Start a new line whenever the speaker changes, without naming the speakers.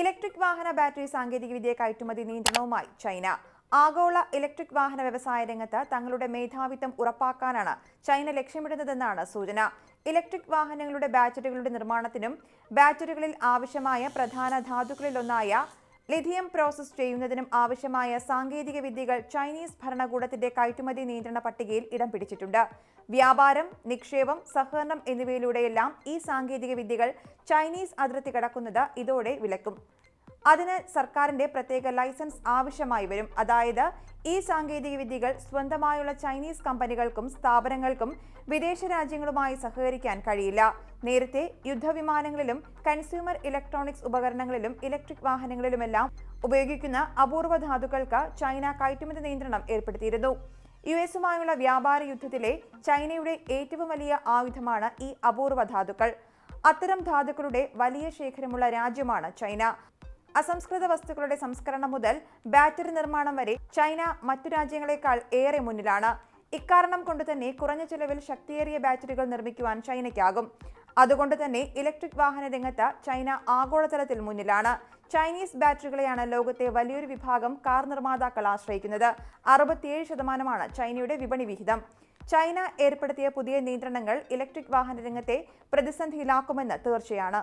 Electric വാഹന battery സാങ്കേതികവിദ്യ കയറ്റുമതി നിയന്ത്രണവുമായി ചൈന. ആഗോള ഇലക്ട്രിക് വാഹന വ്യവസായ രംഗത്ത് തങ്ങളുടെ മേധാവിത്വം ഉറപ്പാക്കാനാണ് ചൈന ലക്ഷ്യമിടുന്നതെന്നാണ് സൂചന. ഇലക്ട്രിക് വാഹനങ്ങളുടെ ബാറ്ററികളുടെ നിർമ്മാണത്തിനും ബാറ്ററികളിൽ ആവശ്യമായ പ്രധാന ധാതുക്കളിലൊന്നായ ലിഥിയം പ്രോസസ് ചെയ്യുന്നതിനും ആവശ്യമായ സാങ്കേതിക വിദ്യകൾ ചൈനീസ് ഭരണകൂടത്തിന്റെ കയറ്റുമതി നിയന്ത്രണ പട്ടികയിൽ ഇടം പിടിച്ചിട്ടുണ്ട്. വ്യാപാരം നിക്ഷേപം സഹകരണം എന്നിവയിലൂടെയെല്ലാം ഈ സാങ്കേതിക വിദ്യകൾ ചൈനീസ് അതിർത്തി കടക്കുന്നത് ഇതോടെ വിലക്കും. അതിന് സർക്കാരിന്റെ പ്രത്യേക ലൈസൻസ് ആവശ്യമായി വരും. അതായത് ഈ സാങ്കേതിക വിദ്യകൾ സ്വന്തമായുള്ള ചൈനീസ് കമ്പനികൾക്കും സ്ഥാപനങ്ങൾക്കും വിദേശ രാജ്യങ്ങളുമായി സഹകരിക്കാൻ കഴിയില്ല. നേരത്തെ യുദ്ധവിമാനങ്ങളിലും കൺസ്യൂമർ ഇലക്ട്രോണിക്സ് ഉപകരണങ്ങളിലും ഇലക്ട്രിക് വാഹനങ്ങളിലുമെല്ലാം ഉപയോഗിക്കുന്ന അപൂർവ ധാതുക്കൾക്ക് ചൈന കയറ്റുമതി നിയന്ത്രണം ഏർപ്പെടുത്തിയിരുന്നു. യു എസുമായുള്ള വ്യാപാര യുദ്ധത്തിലെ ചൈനയുടെ ഏറ്റവും വലിയ ആയുധമാണ് ഈ അപൂർവ ധാതുക്കൾ. അത്തരം ധാതുക്കളുടെ വലിയ ശേഖരമുള്ള രാജ്യമാണ് ചൈന. അസംസ്കൃത വസ്തുക്കളുടെ സംസ്കരണം മുതൽ ബാറ്ററി നിർമ്മാണം വരെ ചൈന മറ്റു രാജ്യങ്ങളെക്കാൾ ഏറെ മുന്നിലാണ്. ഇക്കാരണം കൊണ്ട് തന്നെ കുറഞ്ഞ ചെലവിൽ ശക്തിയേറിയ ബാറ്ററികൾ നിർമ്മിക്കുവാൻ ചൈനയ്ക്കാകും. അതുകൊണ്ട് തന്നെ ഇലക്ട്രിക് വാഹന രംഗത്ത് ചൈന ആഗോളതലത്തിൽ മുന്നിലാണ്. ചൈനീസ് ബാറ്ററികളെയാണ് ലോകത്തെ വലിയൊരു വിഭാഗം കാർ നിർമ്മാതാക്കൾ ആശ്രയിക്കുന്നത്. അറുപത്തിയേഴ് ശതമാനമാണ് ചൈനയുടെ വിപണി വിഹിതം. ചൈന ഏർപ്പെടുത്തിയ പുതിയ നിയന്ത്രണങ്ങൾ ഇലക്ട്രിക് വാഹന രംഗത്തെ പ്രതിസന്ധിയിലാക്കുമെന്ന് തീർച്ചയാണ്.